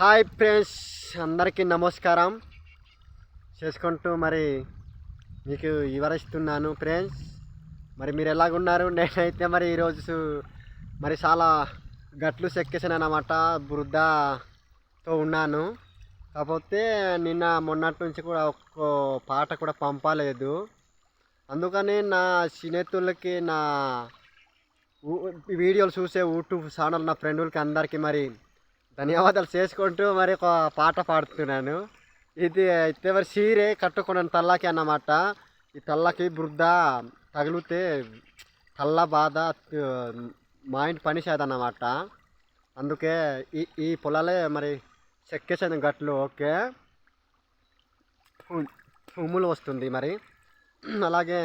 Hi friends అందరికీ నమస్కారం. చేసుకుంటూ మరి మీకు వివరిస్తున్నాను ఫ్రెండ్స్. మరి మీరు ఎలాగున్నారు? నేనైతే మరి ఈరోజు మరి చాలా గట్లు చెక్కేసాను అన్నమాట బృద్ధాతో ఉన్నాను. కాకపోతే నిన్న మొన్నటి నుంచి కూడా ఒక్క పాట కూడా పంపలేదు. అందుకని నా స్నేహితులకి నా వీడియోలు చూసే యూట్యూబ్ ఛానల్ నా ఫ్రెండ్లకి అందరికీ మరి ధన్యవాదాలు చేసుకుంటూ మరి ఒక పాట పాడుతున్నాను. ఇది అయితే మరి సీరే కట్టుకున్నాను తల్లకి అన్నమాట. ఈ తల్లకి బృద్ధ తగిలితే తల్ల బాధ మైండ్ పని చేయదన్నమాట అందుకే ఈ ఈ పొలాలే మరి చెక్కేసాను గట్లు ఓకే. ఉమ్ములు వస్తుంది మరి. అలాగే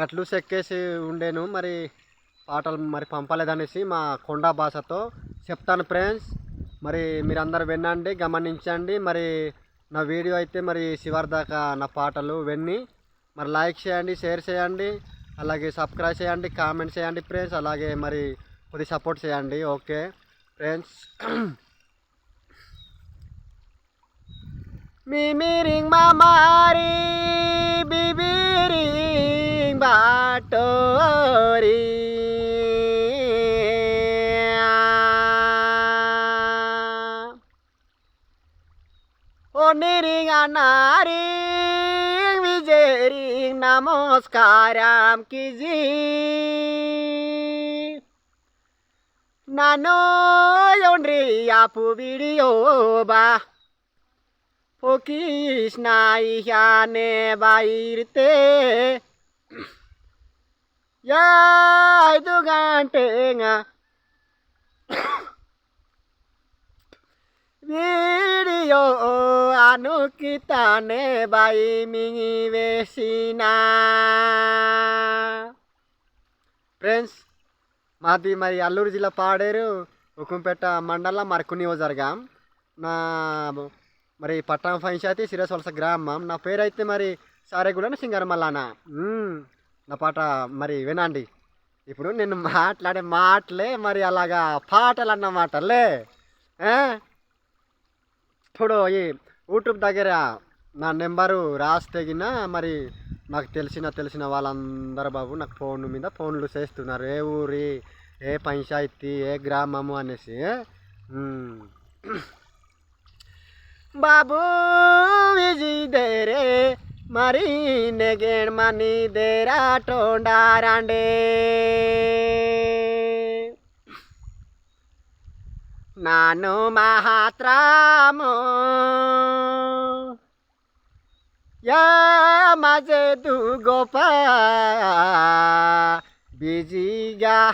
గట్లు చెక్కేసి ఉండేను. మరి పాటలు మరి పంపలేదనేసి మా కొండ భాషతో చెప్తాను ఫ్రెండ్స్. మరి మీరందరూ వినండి గమనించండి. మరి నా వీడియో అయితే మరి చివరి దాకా నా పాటలు విన్ని మరి లైక్ చేయండి షేర్ చేయండి. అలాగే సబ్స్క్రైబ్ చేయండి కామెంట్ చేయండి ఫ్రెండ్స్. అలాగే మరి కొద్ది సపోర్ట్ చేయండి. Okay friends. Mimiring mamari bibiring బాటోరీ. नारी विजेरी नमस्काराम कीजी नानो योंड्री आपु वीडियो बा पोकिस नाइहाने बाइरते याय दुगांटेंगा వీడియో అనుకితనే బై Video anu ఫ్రెండ్స్ మాది మరి అల్లూరు జిల్లా పాడేరు ఉకుంపేట మండలం మరకు నియోజకవర్గం. నా మరి పట్టణం పంచాయతీ సిరసవలస గ్రామం. నా పేరు అయితే మరి సారేగూడ సింగరమల్లాన మ్మ్. నా పాట మరి వినండి. ఇప్పుడు నేను మాట్లాడే మాటలే మరి అలాగా పాటలు అన్న మాటలే ఇప్పుడు ఈ యూట్యూబ్ దగ్గర నా నెంబరు రాస్తగిన మరి నాకు తెలిసిన తెలిసిన వాళ్ళందరూ బాబు నాకు ఫోన్ మీద ఫోన్లు చేస్తున్నారు. ఏ ఊరి ఏ పంచాయతీ ఏ గ్రామము అనేసి. బాబు విజయ్ దేరే మరి నెగేణ్ మనీ దేరా టోండారాండే ನಾನು ಮಾತ್ರಾಮೋ ಯಾ ಮಜೆ ದು ಗೋಪ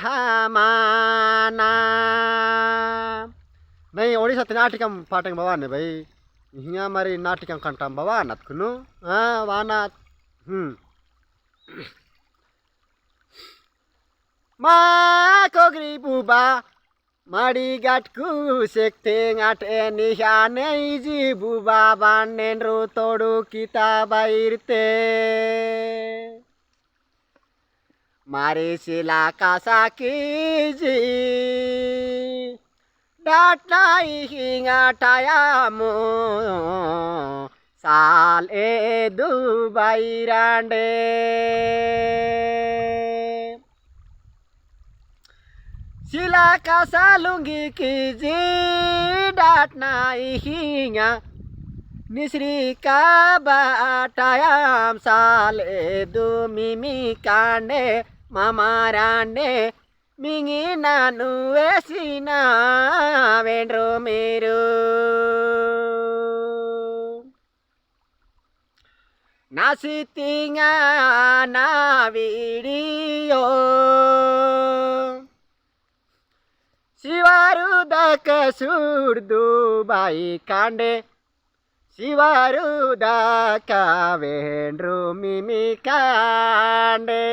ಬಿಜಿಗಹಮಾನಾ नहीं ओडिशा तो नाटिकम पाटंग भवान है भाई यहाँ मारी नाटिकम कंटम भवान कुनु हाँ वानात हम्म मा कोगरी बुबा মারি গাটকু শেখেন আট এনে জি বুবা বানেন রু তড়ু কিতা বাইরতে। মারি শিলা কাসা কি জি? ডাটাই হিঙা টায়া মো। সাল এ দু বাইরান্ডে શિલા કાસા લુંગી કીજી ડાટના હિયા મિશ્રી કા બાટાયામ સાલે દુ મિમી કાંડે મામા રાંડે મિંગી નાનું વેસીના વેડ્રો મેરું નાસી તિંગા ના વીડિયો ಶಿವಾರು ದಕ ಸುಡ್ದು ಬಾಯಿ ಕಾಂಡೆ. ಶಿವಾರು ದಕ ವೇಂಡ್ರು ಮಿಮಿ ಕಾಂಡೆ.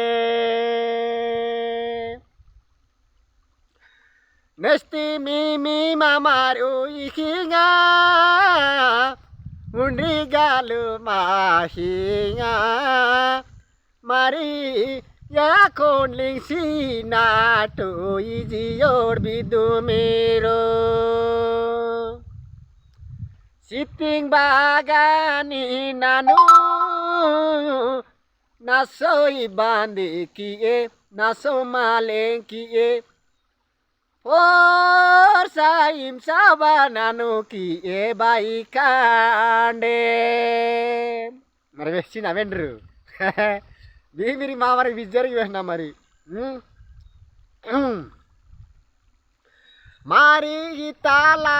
ನೆಸ್ತಿ ಮೀಮಿ ಮಾರು ಇಹಿಂಗ. ಉಂಡ್ರಿಗಾಲು ಮಾಹಿಂಗ. ಮಾರಿ याकोनलिङ सिनाटो इजियोड बिदु मेरो सिपिङ बागानी नानु नासोई बाँधे किए नासो माले किए फोर साइम साबा नानु किए बाई काण्डे मरवेसी नावेन्ड्रु bayi kande. మరి వచ్చిన వెండ్రు మీరు మా మరి విజరికి వేసినా మరి ఉమ్. ఉమ్. మారి తాలా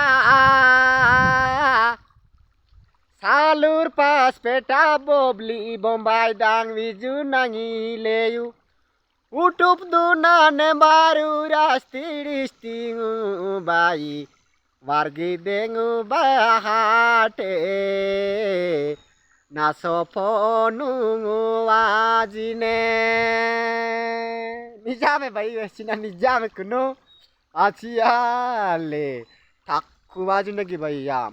సాలూర్ పాస్ పేటా బోబ్లి బొంబాయి దాంగ్ విజు నంగి లేయు Utup duna ne baru rastirishtingu bayi wargi dengu bahate na soponu నిజామే భయ వేసిన నిజామెకును. కును తక్కువ వాజుండకి భయ్యా.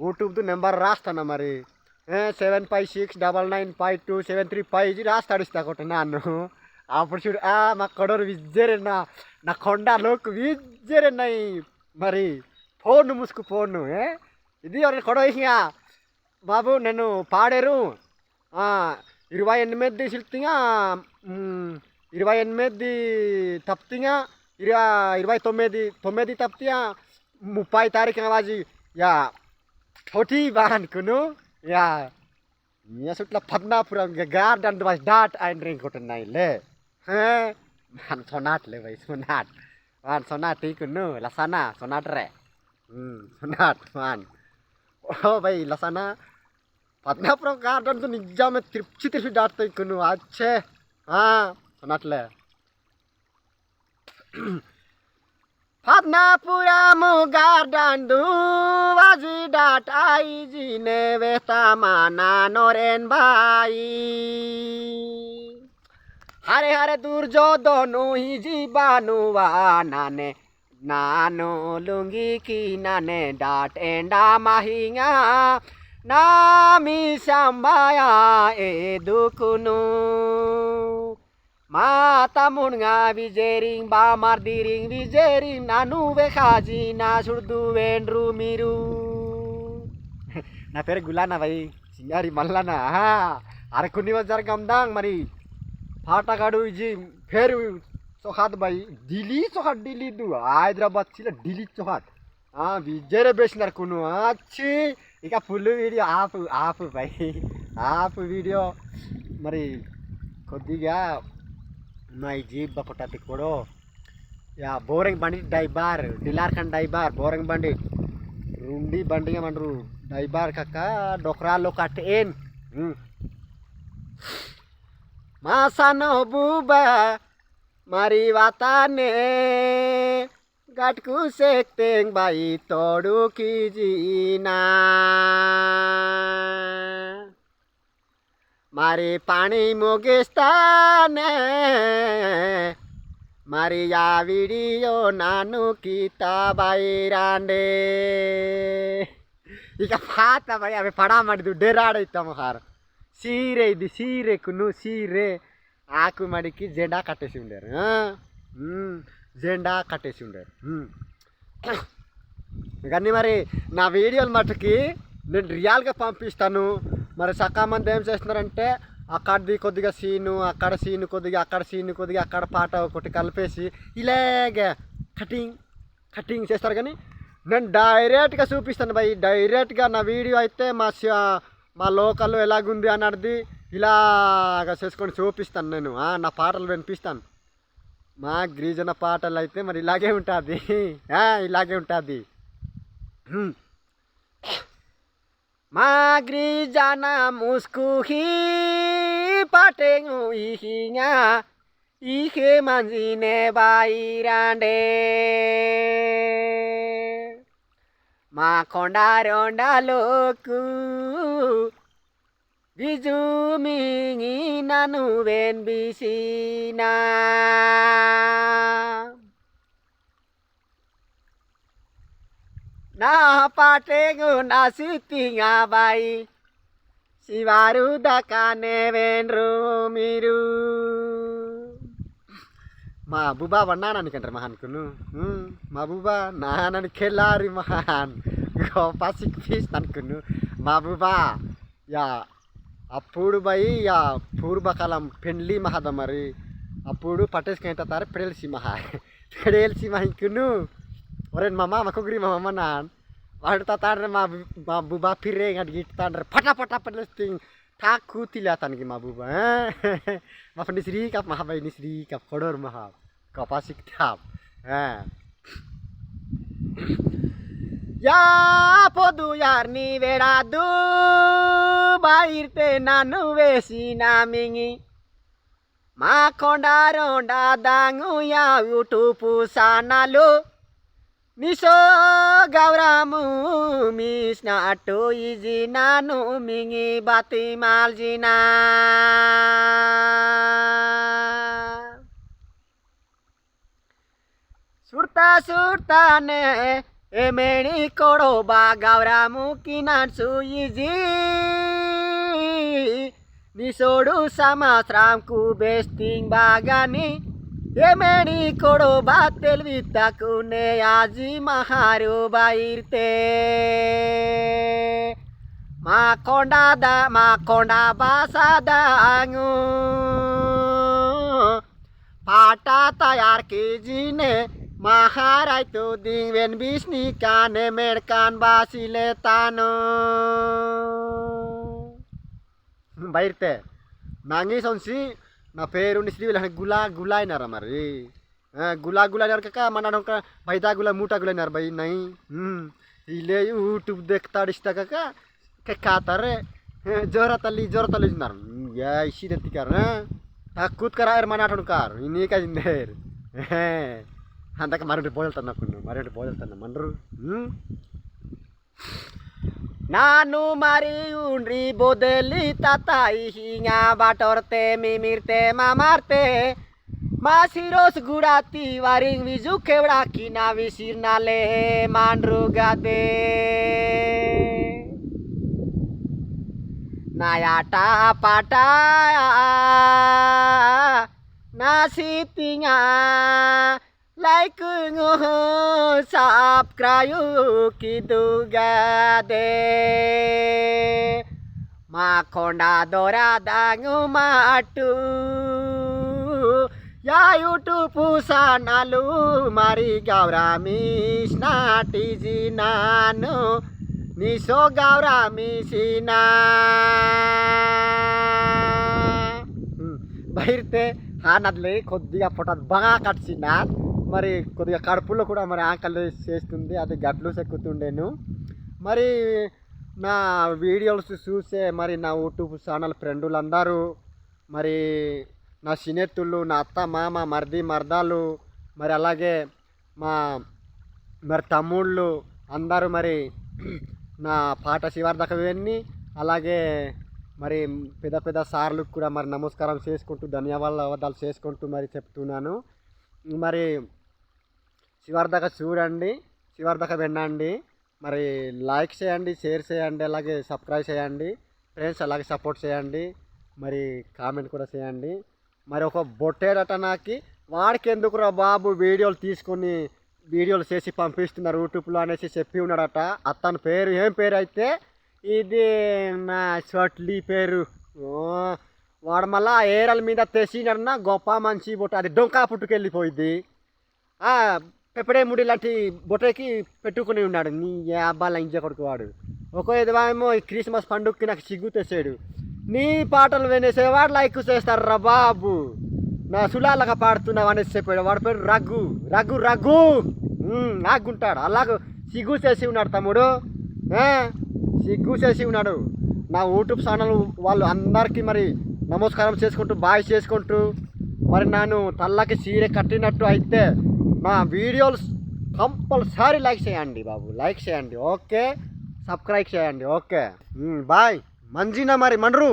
యూట్యూబ్ది నెంబర్ రాస్తాను మరి? Seven five six double nine five two seven three five రాస్తాడు ఇస్తా కొట్ట నాన్ను. అప్పుడు చూడు మా కొడరు విజ్జరేనా? నా కొండ లోకు విజ్జరేనాయి. మరి ఫోన్ ముసుకు ఫోన్ ఇది ఎవరి కొడవ బాబు నేను పాడారు ఆ, ఇరవై ఎనిమిది సిల్తిగా ఇరవై ఎనిమిది తప్తిగా ఇరవై ఇరవై తొమ్మిది తొమ్మిది తప్తిగా ముప్పై తారీఖు అవాజీ యా छोटी बाहानकुनु या यहाँ सुटला पद्मापुरम गार्डन बस डाट आइन रिंग कोटन नाइ ले हैं मान सोनाट ले भाई सोनाट मान सोनाट ही कुनु लसाना सोनाट रे हम्म सोनाट मान ఓ భయ్ లసన పద్మాపురం గార్డెన్తో నిజామే తిరిచి తిరిచి దాటుతాయి కొన్ని అచ్చే అన్నట్లే పద్మాపురము గార్డెన్ వాజి డాటాయి జీనే వేస్తామా నోరేన్ బాయి হারে হারে দুর্যোধনু হি জীবাণু বানানে bai Hare hare durjodonu hiji banu nane nano lungi ki nane dat enda mahinga nami sambaya edukunu మాతమున్ nga విజేరింగ్ బా మార్దిరింగ్ విజేరింగ్ నన్ను వెఖాజీ నా సుడుదు వేండ్రు మీరు నా పేరు గులానా భయ్ సింగారి మల్లనా అరే కొన్ని వజార్ గమ్దాంగ్ మరి పాటగాడు ఇజి పేరు చొహాత్ భయ్ ఢిల్లీ చొహాత్ ఢిల్లీ దు హైదరాబాద్ చిల ఢిల్లీ చొహాత్ విజయరే బేసినారు కొను అచ్చి ఇక ఫుల్ వీడియో ఆఫ్ ఆఫ్ భయ్ ఆఫ్ వీడియో మరి కొద్దిగా నా ఈ జీప్ బపటాతి కూడా యా బోరింగ్ బండి డైబార్ డిలార్ ఖండ్ డైబార్ బోరింగ్ బండి రుండి బండి ఏమంటారు డైబార్ కక్క డొక్రాలో కట్ ఏన్ మా సనో బూబా મારી વાતાને ગાટકું શેકતે બાઈ તોડું કીજીના મારી પાણી મોગેસ્તાને મારી આ વીડિયો નાનું કીતા બાઈ રાંડે ಈಗ ಫಾತ ಬೈ ಅವೆ ಪಡ ಮಾಡಿದ್ದು ಡೇರಾಡ ಇತ್ತಮ್ಮ ಹಾರ ಸೀರೆ ಇದು ಸೀರೆ ಕುನು ಸೀರೆ ఆకు మడికి జెండా కట్టేసి ఉండారు. జెండా కట్టేసి ఉండారు. కానీ మరి నా వీడియోలు మటుకి నేను రియల్గా పంపిస్తాను. మరి సకా మంది ఏం చేస్తున్నారంటే అక్కడది కొద్దిగా సీను అక్కడ సీను కొద్దిగా అక్కడ సీను కొద్దిగా అక్కడ పాట ఒకటి కలిపేసి ఇలాగే కటింగ్ కటింగ్ చేస్తారు కానీ నేను డైరెక్ట్గా చూపిస్తాను భయ్ డైరెక్ట్గా నా వీడియో అయితే మా మా లోకల్లో ఎలాగుంది అన్నది ఇలాగ చేసుకొని చూపిస్తాను నేను. ఆ, నా పాటలు వినిపిస్తాను. మా గిరిజన పాటలు అయితే మరి ఇలాగే ఉంటుంది. ఇలాగే ఉంటుంది. మా గిరిజన ముస్కుహి పాటెంగు ఇహింగా ఇహే మంజినే బాయిరాండే మా కొండ కొండారొండలోకు Bizumi nanu ben bisina Na pategu nasiti ngabai si baru dakane ben rumiru Mabuba wanana nih kan termahan kuno hmm, nana nahanan kelari mahan. Kau pasik pistan kuno Ma buba, Ya अब पूर्वकाल friendly महद मरी अब पटेस पेड़ सिंह पेड़ सिंह इंकू और मामा मकुगरी मामा मना वाड़ताड़े बुबा फिर रे गिट्रे फटा फटा पटे ठाकूती तन की माँ बुबा माफ़ निश्री का महा भाई निश्री कप खड़ोर महा कपा सीख या यार नी बेड़ा दू ఇర్తే నన్ను వేసిన మింగి. మా కొండారోండా దాంగు యావుటూపు సానాలు. మిసో గౌరాము మిస్న అటు ఇజి నాను మింగి బతి మాల్జినా. సుడతా సుడతానే ఏమేణి కొడో బా గౌరాము కినాన్సు ఇజీ. నిసోడు సమాత్రంకు బెస్టింగ్ బాగాని ఏమేడి కొడో బా తెలివి తక్కునే ఆజి మహారు బైర్తే మా కొండాద మా కొండ బాసాదాంగు పాటా తయారు కేజీనే মাহারাইতো দিবেন বিষ্ণি কানে মেড় কান বাসিলে তানো బయటే మ్యాంగీస్ ఉంచి నా పేరుండి శ్రీవిలని గులా గులా అయినారా మరి గులా గులా అయినారు కాక మన బయదా గులా మూటా గులా అయినారు భయ్ నై వీళ్ళే యూట్యూబ్ దెక్తాడు ఇస్తా కాక కాతారే జోర తల్లి జోర తల్లి ఉన్నారు ఇసి తెత్తికారు కూతుకరా మన ఆటనుకారు నీకైందేరు అందాక మరొకటి బోధలుతాను నాకు మరొకటి బోధలుతాను మనరు ನಾನು ಮರಿ ಉಂಡ್ರಿ ಬೋದಲಿ ತಾತಾಯಿ, ಹಿಂಗ ಬಾಟೋರ್ತೆ, ಮಿಮಿರ್ತೆ, ಮಾಮಾರ್ತೆ. ಮಾಸಿರೋಸ್ ಗುಡಾತಿ ವಾರಿಂಗ್ ವಿಜು ಕೆವಡಾಕಿ, ನಾವಿ ಸಿರ್ನಾಲೆ ಮಾಂಡ್ರು ಗಾದೆ. ನಾಯಾಟ ಪಾಟ laikung ho sap krayu kiduga de makonda dora dangu matu ya youtube pusanalu mari gauramish nati jinanu miso gauramisina বাইরতে হানাদলে খদ্দিয়া ফটাত বাঙা কাটছি না మరి కొద్దిగా కడుపులో కూడా మరి ఆకలి చేస్తుంది అది గట్లు సెక్కుతుండేను. మరి నా వీడియోస్ చూసే మరి నా యూట్యూబ్ ఛానల్ ఫ్రెండులందరూ మరి నా స్నేహితులు నా అత్త మామ మర్ది మర్దాలు మరి అలాగే మా మరి తమ్ముళ్ళు అందరూ మరి నా పాట శివార్ధక విని అలాగే మరి పెద్ద పెద్ద సార్లకు కూడా మరి నమస్కారం చేసుకుంటూ ధన్యవాదాలు చేసుకుంటూ మరి చెప్తున్నాను. మరి శివార్ధక చూడండి శివార్ధక వినండి. మరి లైక్ చేయండి షేర్ చేయండి అలాగే సబ్స్క్రైబ్ చేయండి. ఫ్రెండ్స్ అలాగే సపోర్ట్ చేయండి. మరి కామెంట్ కూడా చేయండి. మరి ఒక బొట్టేడట నాకి. వాడికి ఎందుకురా బాబు వీడియోలు తీసుకొని వీడియోలు చేసి పంపిస్తున్నారు యూట్యూబ్లో అనేసి చెప్పి ఉన్నాడట. అతని పేరు ఏం పేరు అయితే? ఇది నా షట్లీ పేరు. ఓ, వాడు మళ్ళా ఏరల మీద తెసినన్నా గొప్ప మంచి బొట్ట. అది డొంకా పుట్టుకెళ్ళిపోయింది పెప్పడే ముడి లాంటి బొట్టకి పెట్టుకుని ఉన్నాడు. నీ అబ్బాల ఇంజ కొడుకు వాడు. ఒక ఏమో ఈ క్రిస్మస్ పండుగకి నాకు సిగ్గు తెచ్చాడు. నీ పాటలు వినేసేవాడు లైక్ చేస్తారు రా బాబు. నా సులాలగా పాడుతున్నావు అనేసి చెప్పాడు. వాడి పేరు రఘు. రఘు రఘు. ఉమ్, నాగుంటాడు అలాగ సిగ్గు చేసి ఉన్నాడు తమ్ముడు. సిగ్గు చేసి ఉన్నాడు. నా యూట్యూబ్ ఛానల్ వాళ్ళు అందరికీ మరి నమస్కారం చేసుకుంటూ బాయ్ చేసుకుంటూ మరి నన్ను తల్లకి సీరే కట్టినట్టు అయితే మా వీడియోలు కంపల్సరీ లైక్ చేయండి బాబు లైక్ చేయండి ఓకే? సబ్స్క్రైబ్ చేయండి ఓకే? బాయ్. మంజీనా మరి మండ్రు.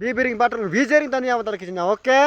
బీబిరింగ్ బట్టలు వీజరింగ్ ధన్యవాదాలు ఓకే?